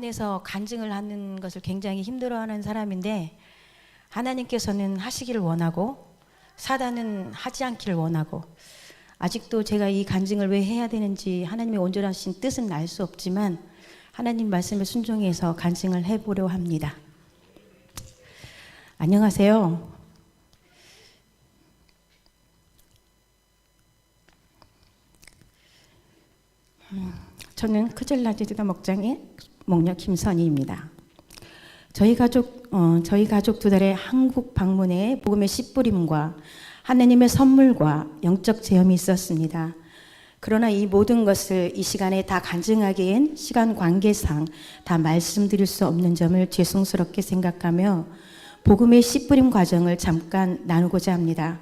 병원에서 간증을 하는 것을 굉장히 힘들어하는 사람인데 하나님께서는 하시기를 원하고 사단은 하지 않기를 원하고 아직도 제가 이 간증을 왜 해야 되는지 하나님의 온전하신 뜻은 알 수 없지만 하나님 말씀에 순종해서 간증을 해보려 합니다. 안녕하세요. 음, 저는 크젤라디드가 목장의 목녀 김선희입니다. 저희 가족 어, 저희 가족 두 달의 한국 방문에 복음의 씨뿌림과 하나님의 선물과 영적 체험이 있었습니다. 그러나 이 모든 것을 이 시간에 다 간증하기엔 시간 관계상 다 말씀드릴 수 없는 점을 죄송스럽게 생각하며 복음의 씨뿌림 과정을 잠깐 나누고자 합니다.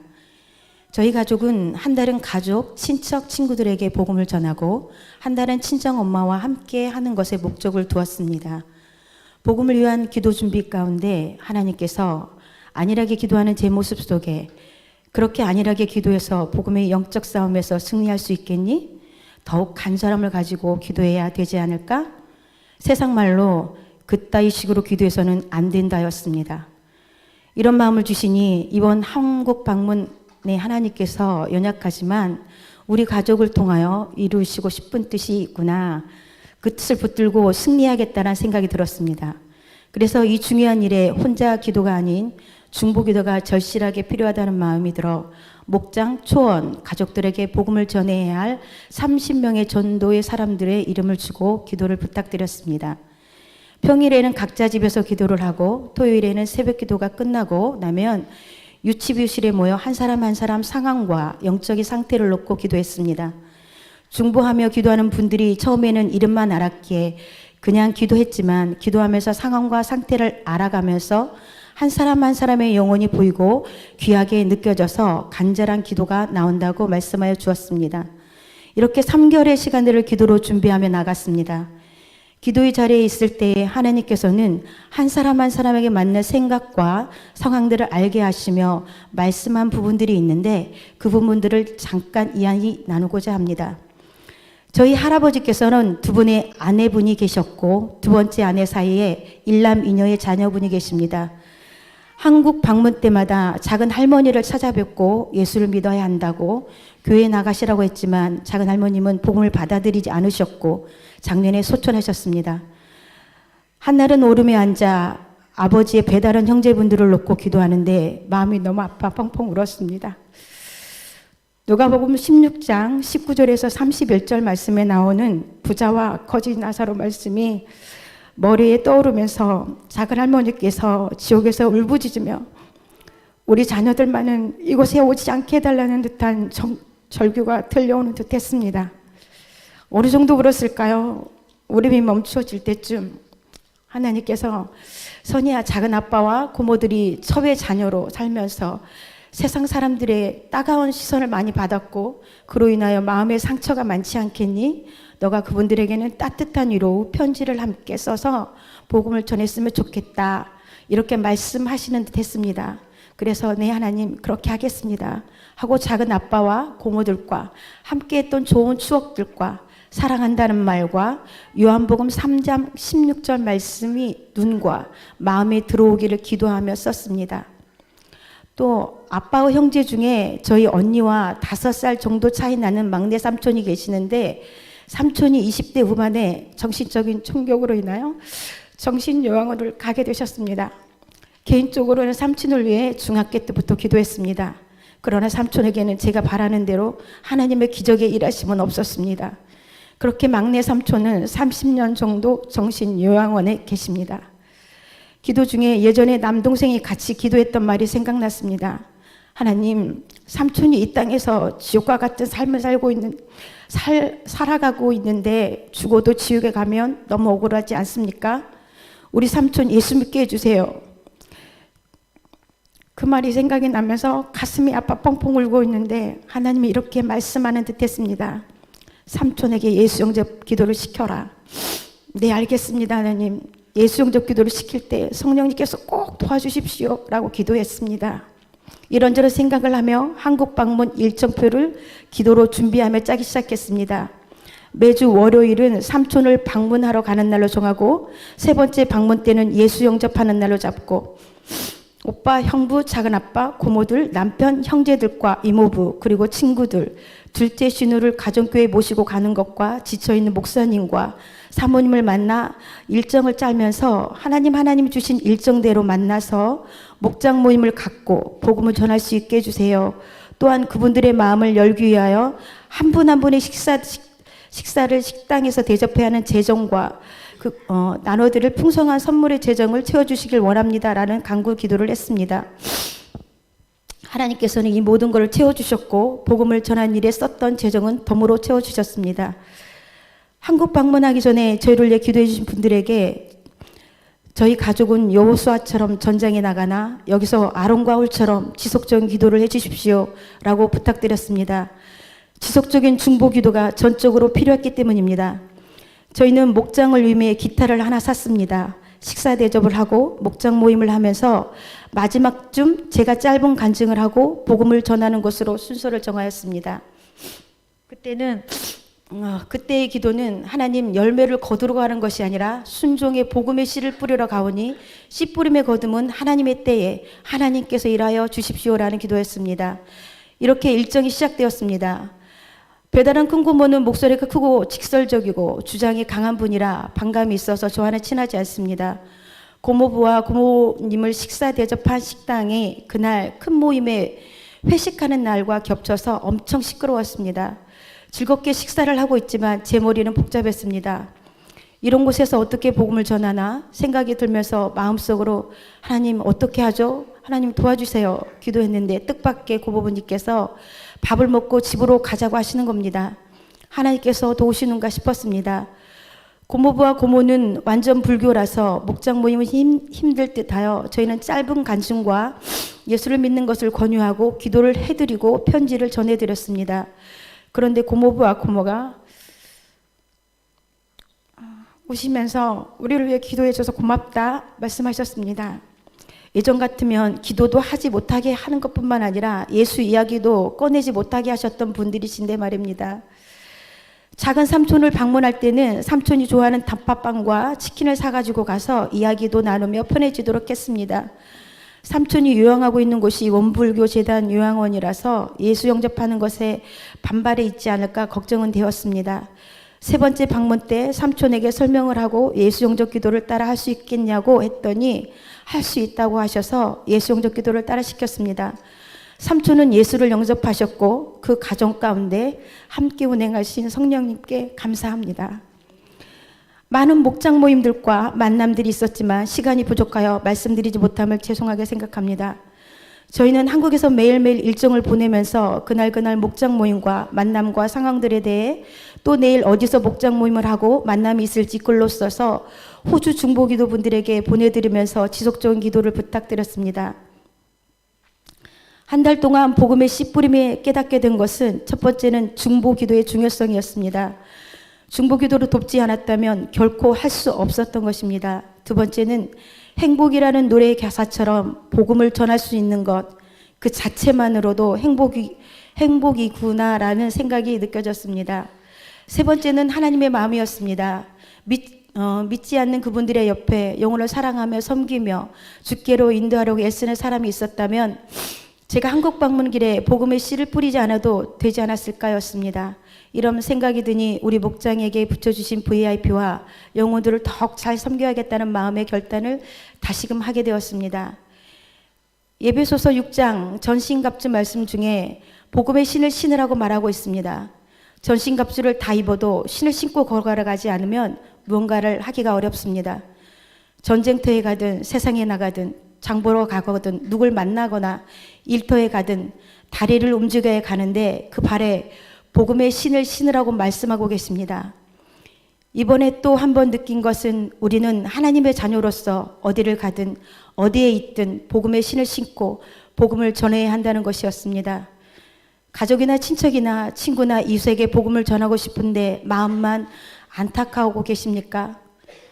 저희 가족은 한 달은 가족, 친척, 친구들에게 복음을 전하고 한 달은 친정 엄마와 함께 하는 것에 목적을 두었습니다. 복음을 위한 기도 준비 가운데 하나님께서 안일하게 기도하는 제 모습 속에 그렇게 안일하게 기도해서 복음의 영적 싸움에서 승리할 수 있겠니? 더욱 간절함을 가지고 기도해야 되지 않을까? 세상 말로 그따위 식으로 기도해서는 안 된다였습니다. 이런 마음을 주시니 이번 한국 방문 에 하나님께서 연약하지만 우리 가족을 통하여 이루시고 싶은 뜻이 있구나. 그 뜻을 붙들고 승리하겠다는 생각이 들었습니다. 그래서 이 중요한 일에 혼자 기도가 아닌 중보 기도가 절실하게 필요하다는 마음이 들어 목장 초원 가족들에게 복음을 전해야 할 30명의 전도의 사람들의 이름을 주고 기도를 부탁드렸습니다. 평일에는 각자 집에서 기도를 하고 토요일에는 새벽 기도가 끝나고 나면 유치비실에 모여 한 사람 한 사람 상황과 영적인 상태를 놓고 기도했습니다. 중보하며 기도하는 분들이 처음에는 이름만 알았기에 그냥 기도했지만 기도하면서 상황과 상태를 알아가면서 한 사람 한 사람의 영혼이 보이고 귀하게 느껴져서 간절한 기도가 나온다고 말씀하여 주었습니다. 이렇게 3개월의 시간들을 기도로 준비하며 나갔습니다. 기도의 자리에 있을 때에 하나님께서는 한 사람 한 사람에게 맞는 생각과 상황들을 알게 하시며 말씀한 부분들이 있는데 그 부분들을 잠깐 이야기 나누고자 합니다. 저희 할아버지께서는 두 분의 아내분이 계셨고 두 번째 아내 사이에 일남 이녀의 자녀분이 계십니다. 한국 방문 때마다 작은 할머니를 찾아뵙고 예수를 믿어야 한다고 교회 나가시라고 했지만 작은 할머님은 복음을 받아들이지 않으셨고 작년에 소천하셨습니다. 한날은 오름에 앉아 아버지의 배다른 형제분들을 놓고 기도하는데 마음이 너무 아파 펑펑 울었습니다. 누가복음 16장 19절에서 31절 말씀에 나오는 부자와 거짓 나사로 말씀이 머리에 떠오르면서 작은 할머니께서 지옥에서 울부짖으며 우리 자녀들만은 이곳에 오지 않게 해달라는 듯한 정, 절규가 들려오는 듯 했습니다. 어느 정도 울었을까요? 울음이 멈추어질 때쯤 하나님께서 선이야 작은 아빠와 고모들이 첩의 자녀로 살면서 세상 사람들의 따가운 시선을 많이 받았고 그로 인하여 마음의 상처가 많지 않겠니? 너가 그분들에게는 따뜻한 위로 편지를 함께 써서 복음을 전했으면 좋겠다. 이렇게 말씀하시는 듯 했습니다. 그래서 네 하나님 그렇게 하겠습니다. 하고 작은 아빠와 고모들과 함께 했던 좋은 추억들과 사랑한다는 말과 요한복음 3장 16절 말씀이 눈과 마음에 들어오기를 기도하며 썼습니다. 또 아빠와 형제 중에 저희 언니와 다섯 살 정도 차이 나는 막내 삼촌이 계시는데 삼촌이 20대 후반에 정신적인 충격으로 인하여 정신요양원을 가게 되셨습니다. 개인적으로는 삼촌을 위해 중학교 때부터 기도했습니다. 그러나 삼촌에게는 제가 바라는 대로 하나님의 기적의 일하심은 없었습니다. 그렇게 막내 삼촌은 30년 정도 정신요양원에 계십니다. 기도 중에 예전에 남동생이 같이 기도했던 말이 생각났습니다. 하나님, 삼촌이 이 땅에서 지옥과 같은 삶을 살고 있는, 살, 살아가고 있는데 죽어도 지옥에 가면 너무 억울하지 않습니까? 우리 삼촌 예수 믿게 해주세요. 그 말이 생각이 나면서 가슴이 아파 펑펑 울고 있는데 하나님이 이렇게 말씀하는 듯 했습니다. 삼촌에게 예수 영접 기도를 시켜라. 네, 알겠습니다, 하나님. 예수 영접 기도를 시킬 때 성령님께서 꼭 도와주십시오. 라고 기도했습니다. 이런저런 생각을 하며 한국 방문 일정표를 기도로 준비하며 짜기 시작했습니다. 매주 월요일은 삼촌을 방문하러 가는 날로 정하고 세 번째 방문 때는 예수 영접하는 날로 잡고 오빠, 형부, 작은아빠, 고모들, 남편, 형제들과 이모부, 그리고 친구들, 둘째 신우를 가정교회 모시고 가는 것과 지쳐있는 목사님과 사모님을 만나 일정을 짜면서 하나님 하나님 주신 일정대로 만나서 목장 모임을 갖고 복음을 전할 수 있게 해주세요. 또한 그분들의 마음을 열기 위하여 한 분한 분의 식사, 식, 식사를 식당에서 대접해야 하는 재정과 그, 어, 나눠드릴 풍성한 선물의 재정을 채워주시길 원합니다라는 간구 기도를 했습니다. 하나님께서는 이 모든 것을 채워주셨고 복음을 전한 일에 썼던 재정은 덤으로 채워주셨습니다. 한국 방문하기 전에 저희를 위해 기도해 주신 분들에게 저희 가족은 여호수아처럼 전장에 나가나 여기서 아론과 홀처럼 지속적인 기도를 해 주십시오라고 부탁드렸습니다. 지속적인 중보 기도가 전적으로 필요했기 때문입니다. 저희는 목장을 위해 기타를 하나 샀습니다. 식사 대접을 하고 목장 모임을 하면서 마지막 쯤 제가 짧은 간증을 하고 복음을 전하는 것으로 순서를 정하였습니다. 그때는 어, 그때의 기도는 하나님 열매를 거두러 가는 것이 아니라 순종의 복음의 씨를 뿌리러 가오니 씨 뿌림의 거둠은 하나님의 때에 하나님께서 일하여 주십시오라는 기도였습니다. 이렇게 일정이 시작되었습니다. 배달한 큰 고모는 목소리가 크고 직설적이고 주장이 강한 분이라 반감이 있어서 저와는 친하지 않습니다. 고모부와 고모님을 식사 대접한 식당이 그날 큰 모임에 회식하는 날과 겹쳐서 엄청 시끄러웠습니다. 즐겁게 식사를 하고 있지만 제 머리는 복잡했습니다. 이런 곳에서 어떻게 복음을 전하나 생각이 들면서 마음속으로 하나님 어떻게 하죠? 하나님 도와주세요. 기도했는데 뜻밖의 고모부님께서 밥을 먹고 집으로 가자고 하시는 겁니다. 하나님께서 도우시는가 싶었습니다. 고모부와 고모는 완전 불교라서 목장 모임은 힘, 힘들 듯하여 저희는 짧은 간증과 예수를 믿는 것을 권유하고 기도를 해드리고 편지를 전해드렸습니다. 그런데 고모부와 고모가 오시면서 우리를 위해 기도해줘서 고맙다 말씀하셨습니다. 예전 같으면 기도도 하지 못하게 하는 것뿐만 아니라 예수 이야기도 꺼내지 못하게 하셨던 분들이신데 말입니다. 작은 삼촌을 방문할 때는 삼촌이 좋아하는 단팥빵과 치킨을 사가지고 가서 이야기도 나누며 편해지도록 했습니다. 삼촌이 요양하고 있는 곳이 원불교 재단 요양원이라서 예수 영접하는 것에 반발이 있지 않을까 걱정은 되었습니다. 세 번째 방문 때 삼촌에게 설명을 하고 예수 영접 기도를 따라 할 수 있겠냐고 했더니 할 수 있다고 하셔서 예수 영접 기도를 따라 시켰습니다. 삼촌은 예수를 영접하셨고 그 가정 가운데 함께 운행하신 성령님께 감사합니다. 많은 목장 모임들과 만남들이 있었지만 시간이 부족하여 말씀드리지 못함을 죄송하게 생각합니다. 저희는 한국에서 매일매일 일정을 보내면서 그날그날 목장 모임과 만남과 상황들에 대해 또 내일 어디서 목장 모임을 하고 만남이 있을지 글로 써서 호주 중보기도 분들에게 보내드리면서 지속적인 기도를 부탁드렸습니다. 한 달 동안 복음의 씨 뿌림에 깨닫게 된 것은 첫 번째는 중보기도의 중요성이었습니다. 중보기도를 돕지 않았다면 결코 할 수 없었던 것입니다. 두 번째는 행복이라는 노래의 가사처럼 복음을 전할 수 있는 것, 그 자체만으로도 행복이, 행복이구나라는 생각이 느껴졌습니다. 세 번째는 하나님의 마음이었습니다. 믿, 어, 믿지 않는 그분들의 옆에 영혼을 사랑하며 섬기며 주께로 인도하려고 애쓰는 사람이 있었다면 제가 한국 방문 길에 복음의 씨를 뿌리지 않아도 되지 않았을까였습니다. 이런 생각이 드니 우리 목장에게 붙여주신 VIP와 영혼들을 더욱 잘 섬겨야겠다는 마음의 결단을 다시금 하게 되었습니다. 예배소서 6장 전신갑주 말씀 중에 복음의 신을 신으라고 말하고 있습니다. 전신갑주를 다 입어도 신을 신고 걸어가지 않으면 무언가를 하기가 어렵습니다. 전쟁터에 가든 세상에 나가든 장 보러 가거든 누굴 만나거나 일터에 가든 다리를 움직여야 가는데 그 발에 복음의 신을 신으라고 말씀하고 계십니다. 이번에 또 한 번 느낀 것은 우리는 하나님의 자녀로서 어디를 가든 어디에 있든 복음의 신을 신고 복음을 전해야 한다는 것이었습니다. 가족이나 친척이나 친구나 이웃에게 복음을 전하고 싶은데 마음만 안타까워하고 계십니까?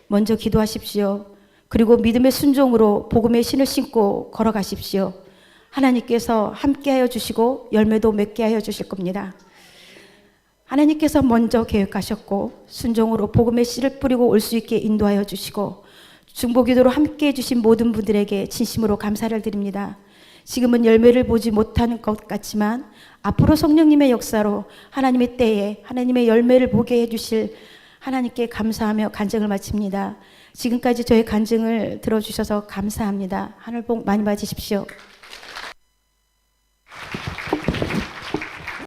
먼저 기도하십시오. 그리고 믿음의 순종으로 복음의 신을 신고 걸어가십시오. 하나님께서 함께하여 주시고 열매도 맺게 하여 주실 겁니다. 하나님께서 먼저 계획하셨고 순종으로 복음의 씨를 뿌리고 올 수 있게 인도하여 주시고 중보기도로 함께 해 주신 모든 분들에게 진심으로 감사를 드립니다. 지금은 열매를 보지 못하는 것 같지만 앞으로 성령님의 역사로 하나님의 때에 하나님의 열매를 보게 해주실 하나님께 감사하며 간증을 마칩니다. 지금까지 저의 간증을 들어주셔서 감사합니다. 하늘 복 많이 받으십시오.